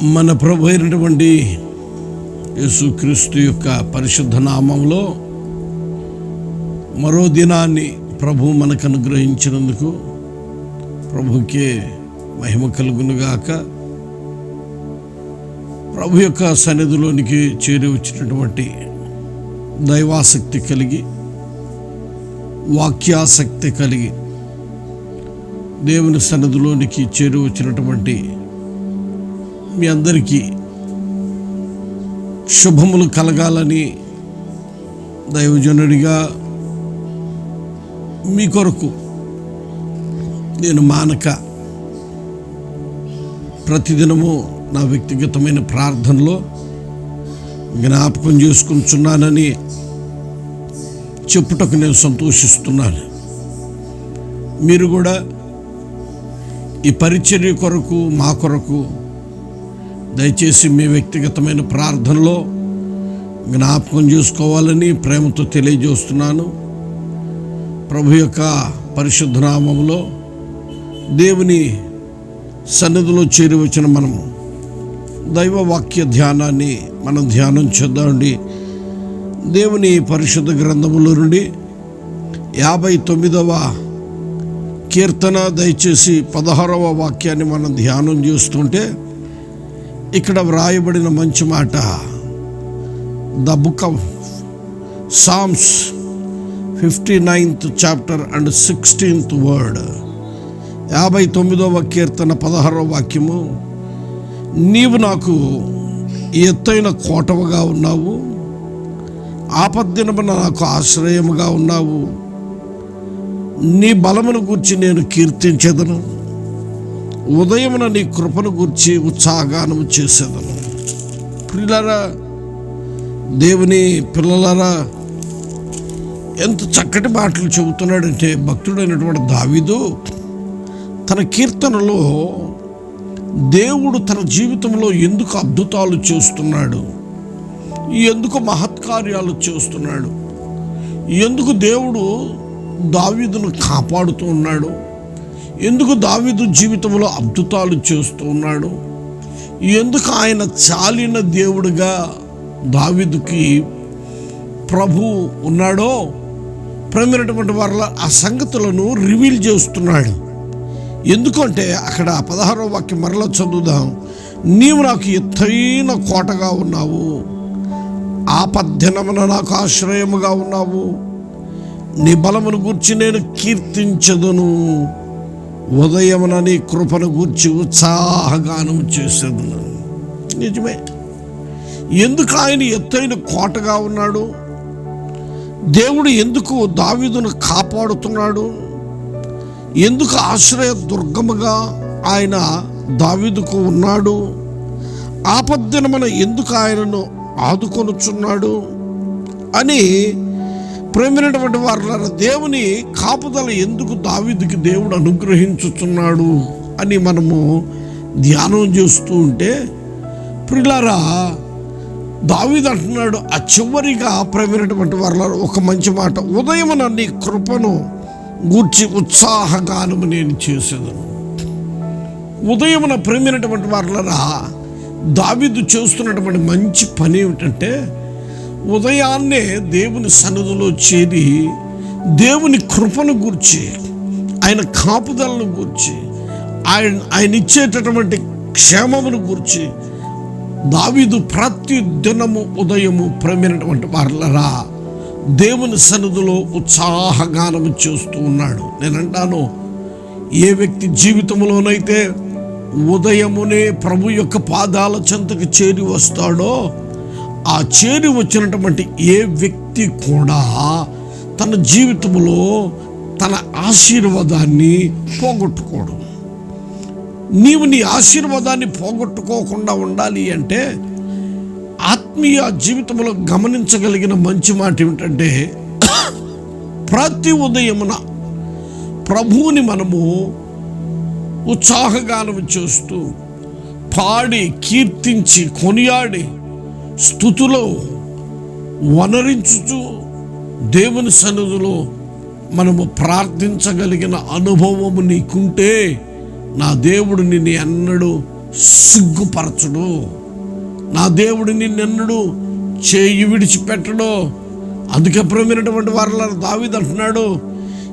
మన ప్రభు అయినటువంటి యేసుక్రీస్తు యొక్క పరిశుద్ధ నామంలో మరో దినాన్ని ప్రభు మనకు అనుగ్రహించినందుకు ప్రభుకే మహిమ కలుగునుగాక. ప్రభు యొక్క సన్నిధిలోనికి చేరి వచ్చినటువంటి దైవాసక్తి కలిగి వాక్యాసక్తి కలిగి దేవుని సన్నిధిలోనికి చేరి వచ్చినటువంటి మీ అందరికీ శుభములు కలగాలని దైవజనుడిగా మీ కొరకు నేను మానక ప్రతిదినము నా వ్యక్తిగతమైన ప్రార్థనలో జ్ఞాపకం చేసుకుంటున్నానని చెప్పుటకు నేను సంతోషిస్తున్నాను. మీరు కూడా ఈ పరిచర్య కొరకు మా కొరకు దయచేసి మీ వ్యక్తిగతమైన ప్రార్థనలో జ్ఞాపకం చేసుకోవాలని ప్రేమతో తెలియజేస్తున్నాను. ప్రభు యొక్క పరిశుద్ధ నామములో దేవుని సన్నిధిలో చేరివచ్చిన మనము దైవ వాక్య ధ్యానాన్ని మనం ధ్యానం చేద్దామండి దేవుని పరిశుద్ధ గ్రంథములో నుండి యాభై తొమ్మిదవ కీర్తన దయచేసి పదహారవ వాక్యాన్ని మనం ధ్యానం చేస్తుంటే ఇక్కడ వ్రాయబడిన మంచి మాట. The book of Psalms fifty ninth chapter and sixteenth word యాభై తొమ్మిదవ కీర్తన పదహారవ వాక్యము. నీవు నాకు ఎత్తైన కోటవగా ఉన్నావు. ఆపద్దినమున నాకు ఆశ్రయముగా ఉన్నావు. నీ బలమును గూర్చి నేను కీర్తించేదను. ఉదయమున నీ కృపను గూర్చి ఉత్సాహగానము చేసేదను. పిల్లరా దేవుని పిల్లలరా ఎంత చక్కటి మాటలు చెబుతున్నాడంటే భక్తుడైనటువంటి దావీదు తన కీర్తనలో దేవుడు తన జీవితంలో ఎందుకు అద్భుతాలు చేస్తున్నాడు ఎందుకు మహత్కార్యాలు చేస్తున్నాడు ఎందుకు దేవుడు దావీదును కాపాడుతూ ఉన్నాడు ఎందుకు దావీదు జీవితంలో అద్భుతాలు చేస్తూ ఉన్నాడు? ఎందుకు ఆయన చాలిన దేవుడిగా దావీదుకి ప్రభు ఉన్నాడో? ప్రమినటువంటి వారి ఆ సంగతులను రివీల్ చేస్తున్నాడు. ఎందుకంటే అక్కడ పదహారో వాక్యం మరలా చదువుదాం. నీవు నాకు ఎత్తైన కోటగా ఉన్నావు. ఆపద్ధనమున నాకు ఆశ్రయముగా ఉన్నావు. నీ బలమును గూర్చి నేను కీర్తించదును. ఉదయమున నీ కృపను గూర్చి ఉత్సాహగానం చేసేదను. నిజమే. ఎందుకు ఆయన ఎత్తైన కోటగా ఉన్నాడు? దేవుడు ఎందుకు దావీదును కాపాడుతున్నాడు? ఎందుకు ఆశ్రయ దుర్గముగా ఆయన దావీదుకు ఉన్నాడు? ఆపద్దినమున ఎందుకు ఆయనను ఆదుకొనుచున్నాడు? అని ప్రేమైనటువంటి వారు దేవుని కాపుదల ఎందుకు దావిదికి దేవుడు అనుగ్రహించుచున్నాడు అని మనము ధ్యానం చేస్తూ ఉంటే ప్రిలారా దావీదు అంటున్నాడు ఆ చివరిగా ప్రేమైనటువంటి వారు ఒక మంచి మాట ఉదయమున నీ కృపను గూర్చి ఉత్సాహగానము నేను చేసేదను. ఉదయమున ప్రేమైనటువంటి వారులరా దావిదు చేస్తున్నటువంటి మంచి పని ఏమిటంటే ఉదయాన్నే దేవుని సన్నిధిలో చేరి దేవుని కృపను గూర్చి ఆయన కాపుదలను గూర్చి ఆయన ఆయన ఇచ్చేటటువంటి క్షేమమును గూర్చి దావీదు ప్రతి దినము ఉదయము ప్రమినటువంటి వారులరా దేవుని సన్నిధిలో ఉత్సాహగానము చేస్తూ ఉన్నాడు. నేను అంటాను ఏ వ్యక్తి జీవితంలోనైతే ఉదయమునే ప్రభు యొక్క పాదాల చెంతకు చేరి వస్తాడో ఆ చేరి వచ్చినటువంటి ఏ వ్యక్తి కూడా తన జీవితంలో తన ఆశీర్వాదాన్ని పోగొట్టుకోడు. నీవు నీ ఆశీర్వాదాన్ని పోగొట్టుకోకుండా ఉండాలి అంటే ఆత్మీయ జీవితంలో గమనించగలిగిన మంచి మాట ఏమిటంటే ప్రతి ఉదయమున ప్రభువుని మనము ఉత్సాహగానం చేస్తూ పాడి కీర్తించి కొనియాడి స్థుతులో వనరించుచు దేవుని సన్నిధిలో మనము ప్రార్థించగలిగిన అనుభవము నీకుంటే నా దేవుడు నిన్ను ఎన్నడూ సిగ్గుపరచడు. నా దేవుడు నిన్నెన్నడూ చేయి విడిచిపెట్టడు. అందుకే ప్రమినటువంటి వారిలో దావిది అంటున్నాడు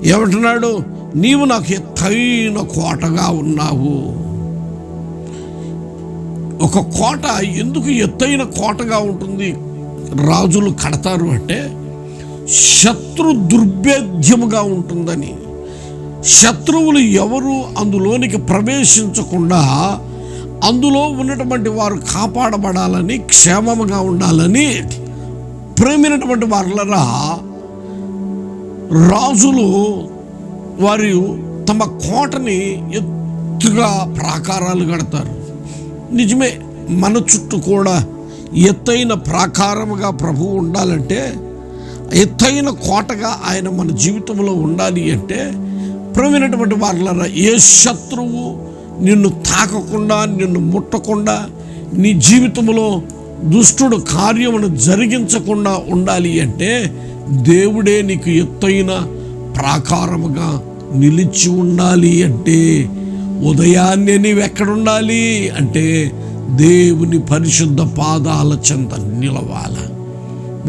ఏమంటున్నాడు నీవు నాకు ఎత్తైన కోటగా ఉన్నావు. ఒక కోట ఎందుకు ఎత్తైన కోటగా ఉంటుంది? రాజులు కడతారు అంటే శత్రు దుర్భేద్యముగా ఉంటుందని. శత్రువులు ఎవరు అందులోనికి ప్రవేశించకుండా అందులో ఉన్నటువంటి వారు కాపాడబడాలని క్షేమముగా ఉండాలని ప్రేమినటువంటి వారులరా రాజులు వారు తమ కోటని ఎత్తుగా ప్రాకారాలు కడతారు. నిజమే మన చుట్టూ కూడా ఎత్తైన ప్రాకారముగా ప్రభువు ఉండాలంటే ఎత్తైన కోటగా ఆయన మన జీవితంలో ఉండాలి అంటే ప్రవీణటువంటి వాళ్ళరా ఏ శత్రువు నిన్ను తాకకుండా నిన్ను ముట్టకుండా నీ జీవితంలో దుష్టుడు కార్యమును జరిగించకుండా ఉండాలి అంటే దేవుడే నీకు ఎత్తైన ప్రాకారముగా నిలిచి ఉండాలి అంటే ఉదయాన్నే నీవు ఎక్కడుండాలి అంటే దేవుని పరిశుద్ధ పాదాల చెంత నిలవాల.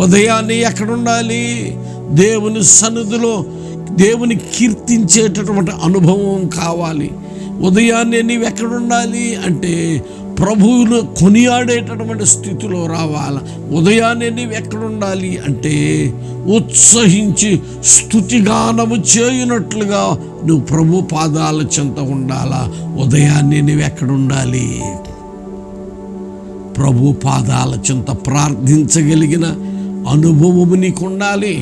ఉదయాన్నే ఎక్కడుండాలి? దేవుని సన్నిధిలో దేవుని కీర్తించేటటువంటి అనుభవం కావాలి. ఉదయాన్నే నీవు ఎక్కడుండాలి అంటే ప్రభువును కొనియాడేటటువంటి స్థితిలో రావాల. ఉదయాన్నే నీవు ఎక్కడుండాలి అంటే ఉత్సహించి స్థుతిగానము చేయునట్లుగా నువ్వు ప్రభు పాదాల చెంత ఉండాలా. ఉదయాన్నే నువ్వు ఎక్కడుండాలి ప్రభు పాదాల చెంత ప్రార్థించగలిగిన అనుభవము నీకు ఉండాలి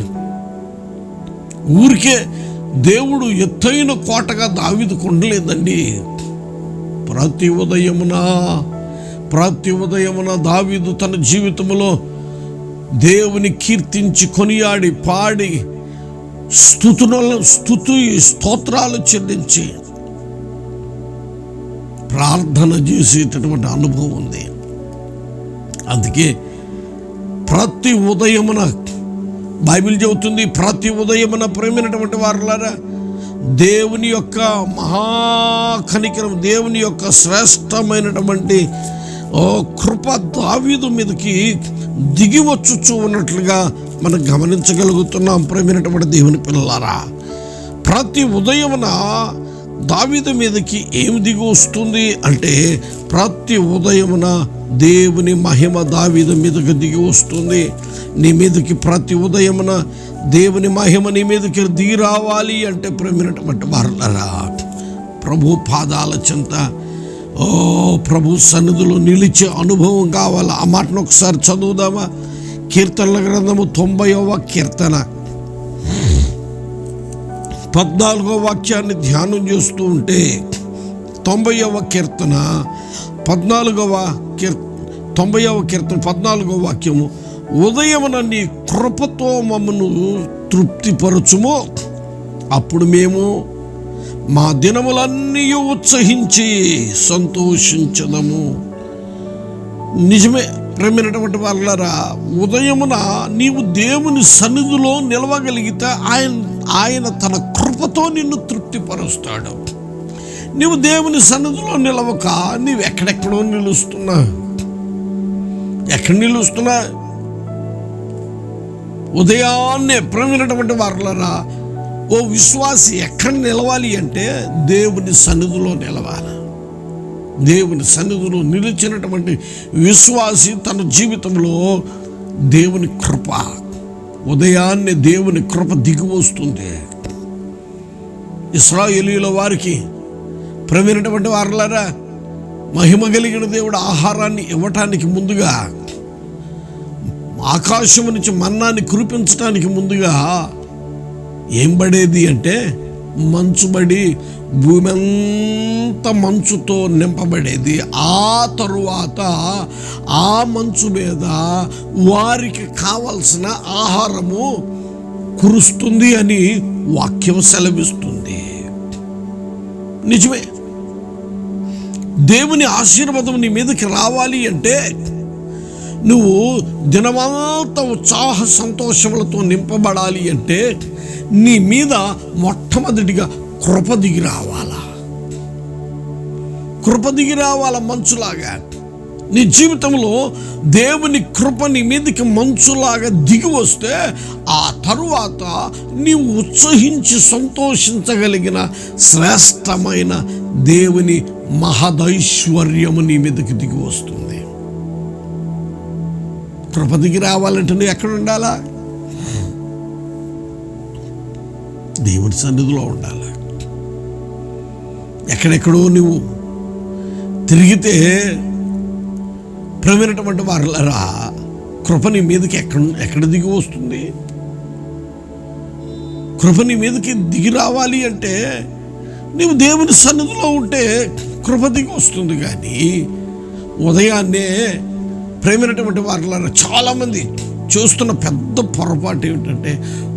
ఊరికే దేవుడు ఎత్తైన కోటగా దావిదికి ఉండలేదండి. ప్రతి ఉదయమున ప్రతి ఉదయమున దావీదు తన జీవితంలో దేవుని కీర్తించి కొనియాడి పాడి స్థుతుల స్థుతు స్తోత్రాలు చెల్లించి ప్రార్థన చేసేటటువంటి అనుభవం ఉంది. అందుకే ప్రతి ఉదయమున బైబిల్ చెబుతుంది ప్రతి ఉదయమున ప్రేమైనటువంటి వారులారా దేవుని యొక్క మహాకనికరం దేవుని యొక్క శ్రేష్టమైనటువంటి ఓ కృప దావీదు మీదకి దిగి వచ్చుచూ ఉన్నట్లుగా మనం గమనించగలుగుతున్నాం. ప్రేమైనటువంటి దేవుని పిల్లలారా ప్రతి ఉదయమున దావీదు మీదకి ఏమి దిగి వస్తుంది అంటే ప్రతి ఉదయమున దేవుని మహిమ దావీదు మీదకి దిగి వస్తుంది. నీ మీదకి ప్రతి ఉదయమున దేవుని మహిమ నీ మీదకి దిగి రావాలి అంటే ప్రేమినటువంటి వారులరా. ప్రభు పాదాల చెంత ఓ ప్రభు సన్నిధిలో నిలిచే అనుభవం కావాలి? ఆ మాటను ఒకసారి చదువుదామా? కీర్తనల గ్రంథము తొంభైవ కీర్తన. పద్నాలుగో వాక్యాన్ని ధ్యానం చేస్తూ ఉంటే తొంభైవ కీర్తన పద్నాలుగవ కీర్ తొంభైవ కీర్తన పద్నాలుగో వాక్యము ఉదయమున నీ కృపతో మమ్మను తృప్తిపరచుమో. అప్పుడు మేము మా దినములన్నీ ఉత్సహించి సంతోషించదము. నిజమే. ప్రేమైనటువంటి వాళ్ళరా ఉదయమున నీవు దేవుని సన్నిధిలో నిలవగలిగితే ఆయన ఆయన తన కృపతో నిన్ను తృప్తిపరుస్తాడు. నీవు దేవుని సన్నిధిలో నిలవక నీవు ఎక్కడెక్కడో నిలుస్తున్నా. ఎక్కడ నిలుస్తున్నా? ఉదయాన్నే ప్రమినటువంటి వారులరా ఓ విశ్వాసి ఎక్కడ నిలవాలి అంటే దేవుని సన్నిధిలో నిలవాలి. దేవుని సన్నిధిలో నిలిచినటువంటి విశ్వాసి తన జీవితంలో దేవుని కృప ఉదయాన్నే దేవుని కృప దిగి వస్తుంది. ఇస్రాయేలీల వారికి ప్రవీణటువంటి వారులారా మహిమ కలిగిన దేవుడు ఆహారాన్ని ఇవ్వటానికి ముందుగా ఆకాశం నుంచి మన్నాన్ని కురిపించడానికి ముందుగా ఏం పడేది అంటే మంచుబడి భూమి మంచుతో నింపబడేది. ఆ తరువాత ఆ మంచు మీద వారికి కావలసిన ఆహారము కురుస్తుంది అని వాక్యం సెలవిస్తుంది. నిజమే. దేవుని ఆశీర్వాదం నీ మీదకి రావాలి అంటే నువ్వు దినమంతా ఉత్సాహ సంతోషములతో నింపబడాలి అంటే నీ మీద మొట్టమొదటిగా కృప దిగి రావాలా? కృప దిగి రావాల మంచులాగా నీ జీవితంలో దేవుని కృప నీ మీదకి మంచులాగా దిగి వస్తే ఆ తరువాత నీవు ఉత్సహించి సంతోషించగలిగిన శ్రేష్టమైన దేవుని మహదైశ్వర్యము నీ మీదకి దిగి వస్తుంది. కృప దిగి రావాలంటే నువ్వు ఎక్కడ ఉండాలా? దేవుని సన్నిధిలో ఉండాలి? ఎక్కడెక్కడో నువ్వు తిరిగితే ప్రవీణటువంటి వారులరా కృప నీ మీదకి ఎక్కడ ఎక్కడ దిగి వస్తుంది? కృప నీ మీదకి దిగి రావాలి అంటే నీవు దేవుని సన్నిధిలో ఉంటే కృప దిగి వస్తుంది కానీ ఉదయాన్నే ప్రేమైనటువంటి వారిలో చాలామంది చూస్తున్న పెద్ద పొరపాటు ఏమిటంటే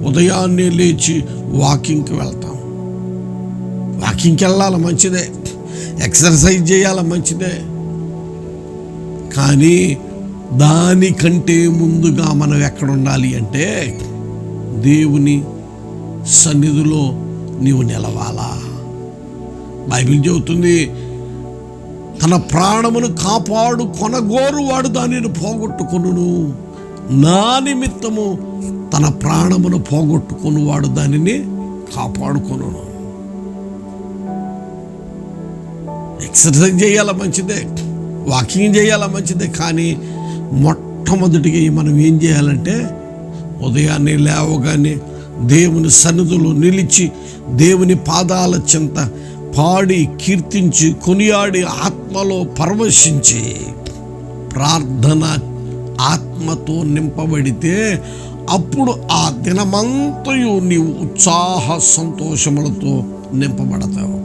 ఉదయాన్నే లేచి వాకింగ్కి వెళ్తాం వాకింగ్కి వెళ్ళాలి మంచిదే. ఎక్సర్సైజ్ చేయాలి మంచిదే. కానీ దానికంటే ముందుగా మనం ఎక్కడ ఉండాలి అంటే దేవుని సన్నిధిలో నీవు నిలవాలా. బైబిల్ చెబుతుంది తన ప్రాణమును కాపాడు కొనగోరు వాడు దానిని పోగొట్టుకొనును. నా నిమిత్తము తన ప్రాణమును పోగొట్టుకుని వాడు దానిని కాపాడుకొనును. ఎక్సర్సైజ్ చేయాల మంచిదే వాకింగ్ చేయాల మంచిదే కానీ మొట్టమొదటిగా మనం ఏం చేయాలంటే ఉదయాన్నే లేవగానే దేవుని సన్నిధిలో నిలిచి దేవుని పాదాల చెంత పాడి కీర్తించి కొనియాడి ఆత్మలో పరవశించి ప్రార్థన ఆత్మతో నింపబడితే అప్పుడు ఆ దినమంతయు నీవు ఉత్సాహ సంతోషములతో నింపబడతావు.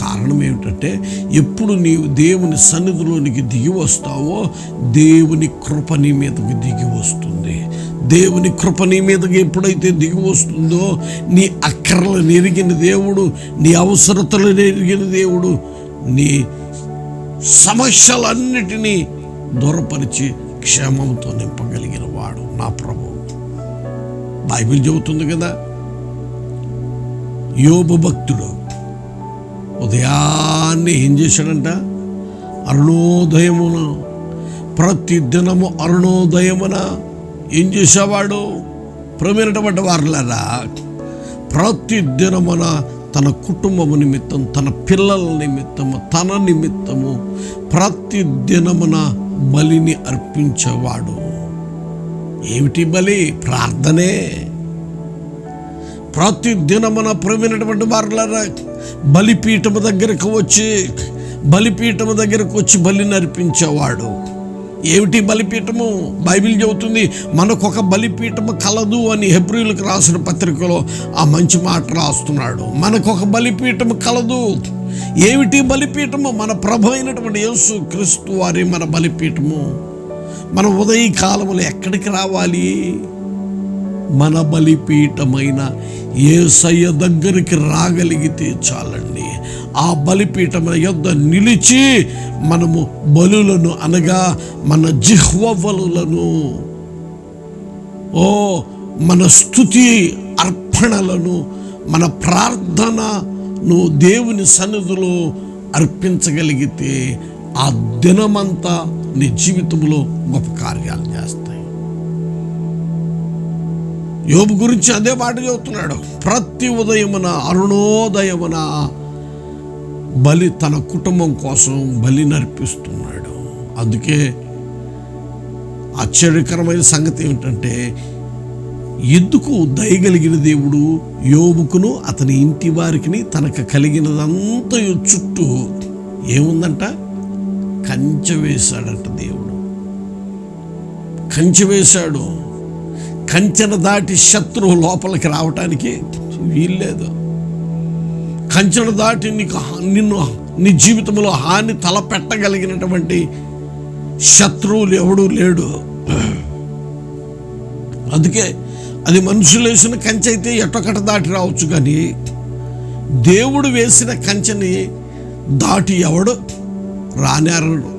కారణం ఏమిటంటే ఎప్పుడు నీవు దేవుని సన్నిధిలోనికి దిగి వస్తావో దేవుని కృప నీ మీదకి దిగి వస్తుంది. దేవుని కృప నీ మీదకి ఎప్పుడైతే దిగి వస్తుందో నీ అక్కర్లను ఎరిగిన దేవుడు నీ అవసరతలను ఎరిగిన దేవుడు నీ సమస్యలన్నిటినీ దూరపరిచి క్షేమంతో నింపగలిగిన వాడు నా ప్రభు. బైబిల్ చెబుతుంది కదా యోబు భక్తుడు ఉదయాన్నే ఏం చేశాడంట? అరుణోదయమున ప్రతి దినము అరుణోదయమున ఏం చేసేవాడు? ప్రమేనటువంటి వారులరా ప్రతి దినమున తన కుటుంబము నిమిత్తం తన పిల్లల నిమిత్తము తన నిమిత్తము ప్రతి దినమున బలిని అర్పించేవాడు. ఏమిటి బలి? ప్రార్థనే. ప్రతి దినమున ప్రవీణటువంటి వారులారా బలిపీఠము దగ్గరకు వచ్చి బలిపీఠము దగ్గరకు వచ్చి బలిని అర్పించేవాడు ఏమిటి బలిపీఠము? బైబిల్ చెబుతుంది మనకు ఒక బలిపీఠము కలదు అని హెబ్రిలకు రాసిన పత్రికలో ఆ మంచి మాట రాస్తున్నాడు. మనకు ఒక బలిపీఠము కలదు. ఏమిటి బలిపీఠము? మన ప్రభు అయినటువంటి యేసు క్రీస్తు వారి మన బలిపీఠము. మన ఉదయ కాలములు ఎక్కడికి రావాలి? మన బలిపీఠమైన ఏసయ్య దగ్గరికి రాగలిగితే చాలండి. ఆ బలిపీఠమైన యొద్ద నిలిచి మనము బలులను అనగా మన జిహ్వ బలులను ఓ మన స్థుతి అర్పణలను మన ప్రార్థనను దేవుని సన్నిధిలో అర్పించగలిగితే ఆ దినమంతా నీ జీవితంలో గొప్ప కార్యాలు. యోబు గురించి అదే మాట చెబుతున్నాడు. ప్రతి ఉదయమున అరుణోదయమున బలి తన కుటుంబం కోసం బలి నర్పిస్తున్నాడు. అందుకే ఆశ్చర్యకరమైన సంగతి ఏమిటంటే ఎందుకు దయగలిగిన దేవుడు యోబుకును అతని ఇంటి వారికి తనకు కలిగినదంతా చుట్టూ ఏముందంట? కంచె వేశాడంట దేవుడు. కంచె వేశాడు. కంచెను దాటి శత్రువు లోపలికి రావటానికి వీల్లేదు. కంచెను దాటి నీకు నిన్ను నీ జీవితంలో హాని తలపెట్టగలిగినటువంటి శత్రువులు ఎవడూ లేడు. అందుకే అది మనుషులు వేసిన కంచె అయితే ఎట్టొకట దాటి రావచ్చు కానీ దేవుడు వేసిన కంచెని దాటి ఎవడు? రానేరడు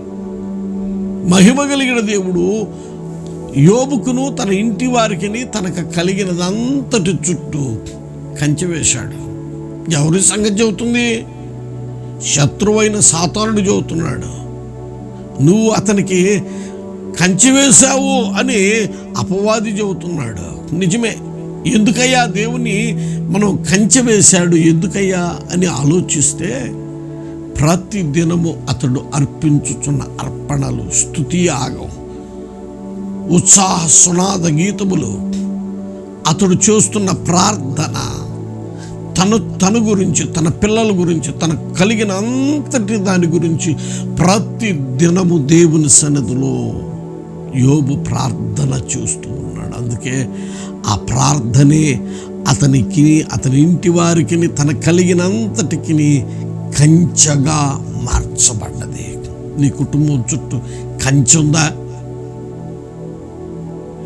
మహిమ కలిగిన దేవుడు యోబుకును తన ఇంటి వారికి తనకు కలిగినదంతటి చుట్టూ కంచె వేశాడు. ఎవరి సంగతి చెబుతుంది? శత్రువైన సాతానుడు చెబుతున్నాడు. నువ్వు అతనికి కంచి వేశావు అని అపవాది చెబుతున్నాడు. నిజమే. ఎందుకయ్యా దేవుని మనం కంచె వేశాడు ఎందుకయ్యా అని ఆలోచిస్తే ప్రతి దినము అతడు అర్పించుచున్న అర్పణలు స్థుతి ఆగం. ఉత్సాహ సునాద గీతములు. అతడు చేస్తున్న ప్రార్థన తను తన గురించి తన పిల్లల గురించి తన కలిగిన అంతటి దాని గురించి ప్రతి దినము దేవుని సన్నిధిలో యోబు ప్రార్థన చేస్తూ ఉన్నాడు. అందుకే ఆ ప్రార్థనే అతనికి అతని ఇంటి వారికి తన కలిగినంతటికి కంచగా మార్చబడ్డది. నీ కుటుంబం చుట్టూ కంచె ఉందా?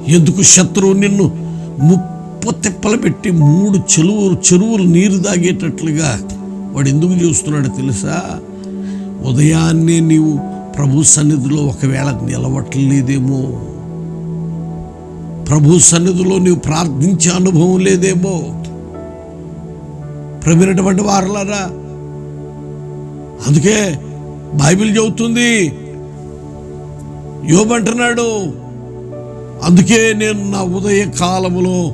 ఎందుకు శత్రువు నిన్ను ముప్పు తిప్పలు పెట్టి మూడు చెరువు చెరువులు నీరు తాగేటట్లుగా వాడు ఎందుకు చూస్తున్నాడో తెలుసా? ఉదయాన్నే నీవు ప్రభు సన్నిధిలో ఒకవేళ నిలవట్లేదేమో ప్రభు సన్నిధిలో నీవు ప్రార్థించే అనుభవం లేదేమో ప్రమినటువంటి వారలారా. అందుకే బైబిల్ చెబుతుంది యోబంటున్నాడు అందుకే నేను నా ఉదయ కాలములో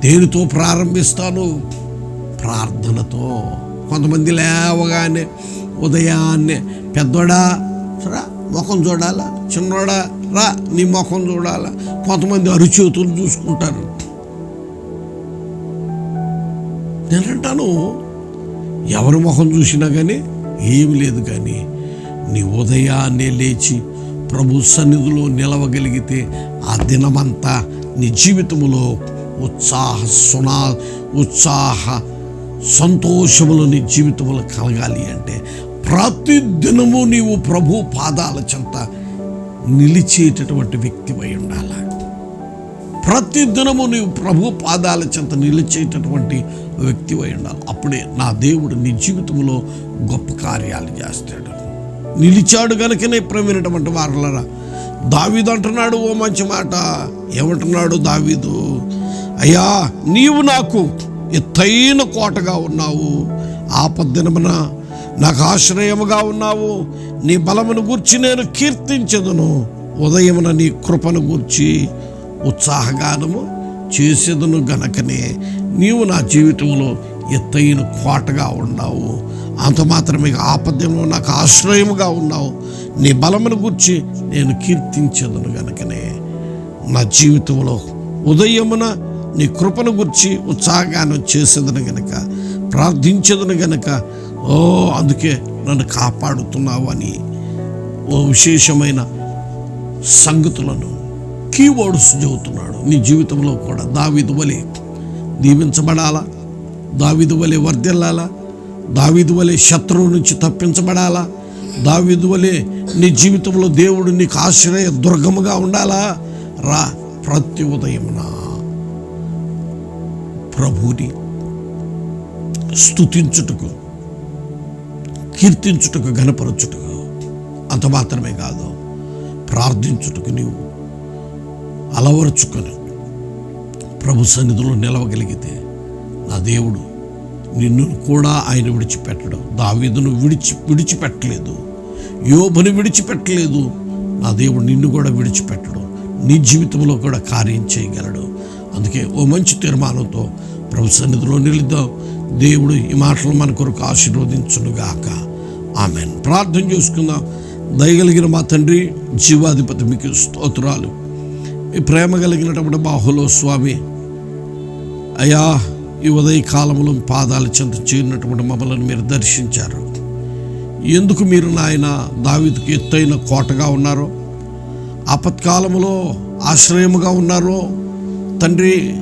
దేనితో ప్రారంభిస్తాను? ప్రార్థనతో. కొంతమంది లేవగానే ఉదయాన్నే పెద్దోడా రా ముఖం చూడాలా? చిన్నోడా రా నీ ముఖం చూడాలా? కొంతమంది అరుచేతులు చూసుకుంటారు. నేనంటాను ఎవరి ముఖం చూసినా కానీ ఏమి లేదు కానీ నీ ఉదయాన్నే లేచి ప్రభు సన్నిధిలో నిలవగలిగితే ఆ దినమంతా నీ జీవితంలో ఉత్సాహ సునా ఉత్సాహ సంతోషములు నీ జీవితంలో కలగాలి అంటే ప్రతి దినము నీవు ప్రభు పాదాల చెంత నిలిచేటటువంటి వ్యక్తివై ఉండాలి. ప్రతి దినము నీవు ప్రభు పాదాల చెంత నిలిచేటటువంటి వ్యక్తివై ఉండాలి. అప్పుడే నా దేవుడు నీ జీవితంలో గొప్ప కార్యాలు చేస్తాడు. నిలిచాడు గనుకనే ప్రవీణటువంటి వారలరా. దావీదు అంటున్నాడు ఓ మంచి మాట. ఏమంటున్నాడు దావీదు? అయ్యా నీవు నాకు ఎత్తైన కోటగా ఉన్నావు. ఆపద్దినమున నాకు ఆశ్రయముగా ఉన్నావు. నీ బలమును గూర్చి నేను కీర్తించదును. ఉదయమున నీ కృపను గూర్చి ఉత్సాహగానము చేసేదను గనకనే నీవు నా జీవితంలో ఎత్తైన కోటగా ఉన్నావు. అంత మాత్రమే. ఆపద్యంలో నాకు ఆశ్రయముగా ఉన్నావు. నీ బలమును గుర్చి నేను కీర్తించదును గనుకనే. నా జీవితంలో ఉదయమున నీ కృపను గుర్చి ఉత్సాహగానం చేసేదను గనక ప్రార్థించదును గనక ఓ అందుకే నన్ను కాపాడుతున్నావు అని ఓ విశేషమైన సంగతులను కీవర్డ్స్ చెబుతున్నాడు. నీ జీవితంలో కూడా దావిధువలే దీవించబడాలా? దావిధువలే వలె వర్ధిల్లాలా? దావిదు వలె శత్రువు నుంచి తప్పించబడాలా? దావిదు వలె నీ జీవితంలో దేవుడు నీకు ఆశ్రయ దుర్గముగా ఉండాలా? రా ప్రతి ఉదయమున. ప్రభుని స్తుతించుటకు కీర్తించుటకు గణపరచుటకు అంత మాత్రమే కాదు ప్రార్థించుటకు నీవు అలవరుచుకొని ప్రభు సన్నిధిలో నిలవగలిగితే నా దేవుడు నిన్ను కూడా ఆయన విడిచిపెట్టడం. దావీదును విడిచి విడిచిపెట్టలేదు. యోబుని విడిచిపెట్టలేదు. నా దేవుడు నిన్ను కూడా విడిచిపెట్టడం. నీ జీవితంలో కూడా కార్యం చేయగలడు. అందుకే ఓ మంచి తీర్మానంతో ప్రభు సన్నిధిలో నిలుద్దాం. దేవుడు ఈ మాటలు మన కొరకు ఆశీర్వదించునుగాక. ఆమె ప్రార్థన చేసుకుందాం. దయగలిగిన మా తండ్రి జీవాధిపతి మీకు స్తోత్రాలు. ఈ ప్రేమ కలిగినటువంటి బాహులో స్వామి. అయ్యా ఈ ఉదయ కాలంలో పాదాల చెంత చేరినటువంటి మమ్మల్ని మీరు దర్శించారు. ఎందుకు మీరు నాయన దావిదికి ఎత్తైన కోటగా ఉన్నారో ఆపత్కాలంలో ఆశ్రయముగా ఉన్నారో తండ్రి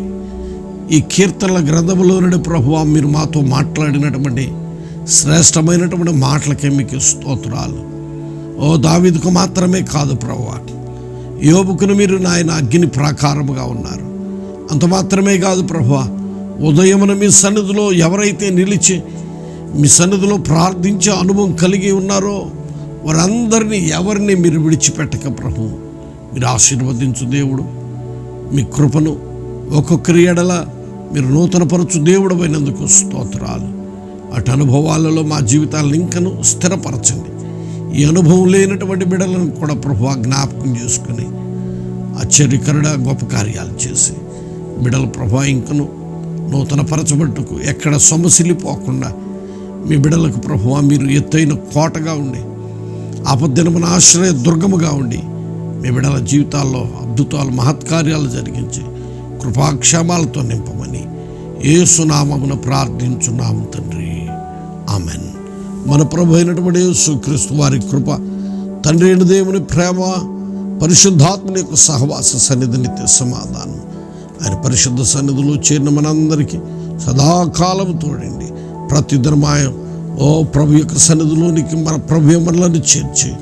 ఈ కీర్తనల గ్రంథములోని ప్రభు మీరు మాతో మాట్లాడినటువంటి శ్రేష్టమైనటువంటి మాటలకే మీకు స్తోత్రాలు. ఓ దావిదుకు మాత్రమే కాదు ప్రభు యోబుకును మీరు నాయన అగ్ని ప్రాకారముగా ఉన్నారు. అంత మాత్రమే కాదు ప్రభువా ఉదయమున మీ సన్నిధిలో ఎవరైతే నిలిచి మీ సన్నిధిలో ప్రార్థించే అనుభవం కలిగి ఉన్నారో వారందరినీ ఎవరిని మీరు విడిచిపెట్టక ప్రభు? మీరు ఆశీర్వదించు దేవుడు. మీ కృపను ఒక్కొక్కరి ఎడల మీరు నూతనపరచు దేవుడు అయినందుకు స్తోత్రాలు. అటు అనుభవాలలో మా జీవితాలను ఇంకను స్థిరపరచండి. ఈ అనుభవం లేనటువంటి బిడలను కూడా ప్రభు జ్ఞాపకం చేసుకుని ఆశ్చర్యకరుడ గొప్ప కార్యాలు చేసి బిడల ప్రభా ఇంకను నూతన పరచబట్టుకు ఎక్కడ సొమసిల్లిపోకుండా మీ బిడలకు ప్రభువ మీరు ఎత్తైన కోటగా ఉండి ఆపద్దినమున ఆశ్రయ దుర్గముగా ఉండి మీ బిడల జీవితాల్లో అద్భుతాలు మహత్కార్యాలు జరిగించి కృపాక్షేమాలతో నింపమని ఏసునామమున ప్రార్థించున్నాము తండ్రి. ఆమెన్. మన ప్రభు అయినటువంటి యేసుక్రీస్తు వారి కృప తండ్రి అయిన దేవుని ప్రేమ పరిశుద్ధాత్మని యొక్క సహవాస సన్నిధి నిత్య సమాధానం. ఆయన పరిశుద్ధ సన్నిధిలో చేరిన మనందరికీ సదాకాలం తోడండి. ప్రతిదినమాయం ఓ ప్రభు యొక్క సన్నిధిలోనికి మన ప్రభుమలను చేర్చి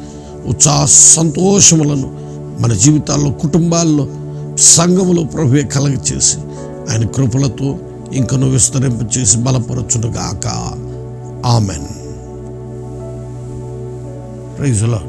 ఉత్సాహ సంతోషములను మన జీవితాల్లో కుటుంబాల్లో సంఘములో ప్రభువే కలగ చేసి ఆయన కృపలతో ఇంకను విస్తరింపచేసి బలపరచునుగాక. ఆమెన్. ప్రైజ్లో